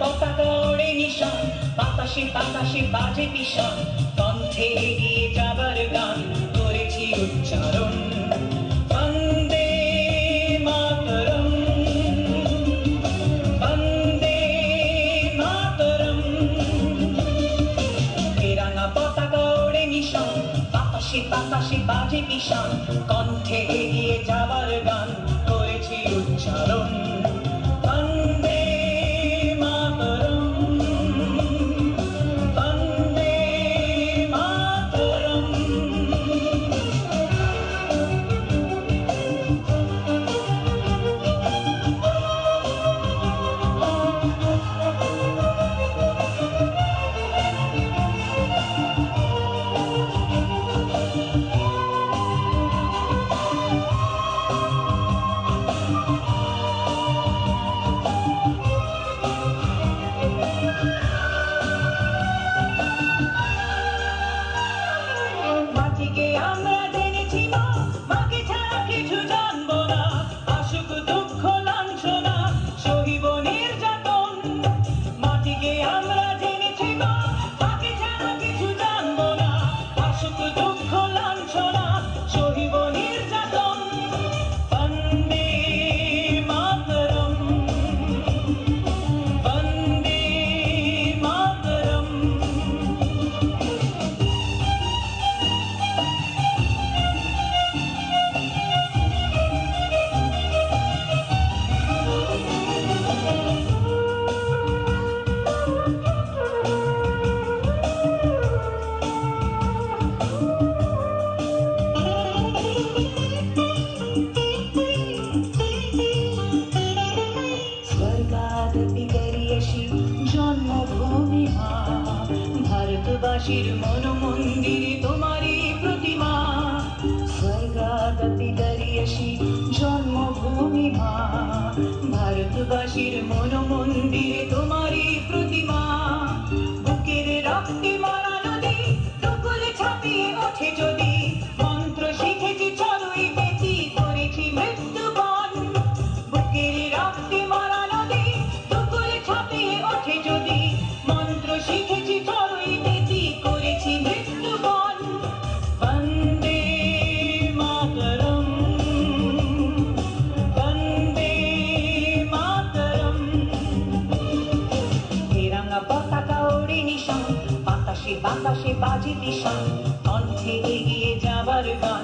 পতাকা ওড়ে নিশান, বাতাসে বাতাসে বাজে ভীষণ কণ্ঠে এগিয়ে যাবার গান করেছি উচ্চারণ। বন্দে মাতরম বন্দে মাতরম। বেরাঙা পতাকা ওড়ে নিশান, বাতাসে বাতাসে বাজে ভীষণ কণ্ঠে এগিয়ে যাবার গান আমরা জেনেছি ভারতবাসীর মন মন্দিরে তোমারই প্রতিমা। স্বর্গাগতি দাঁড়িয়েছি জন্মভূমি মা। ভারতবাসীর মন মন্দিরে তোমারই প্রতিমা। বুকের রক্তে মারা নদী ছাপিয়ে ওঠে যদি বাতাসে বাতাসে বাজে দিশা কণ্ঠে এগিয়ে যাবার গান।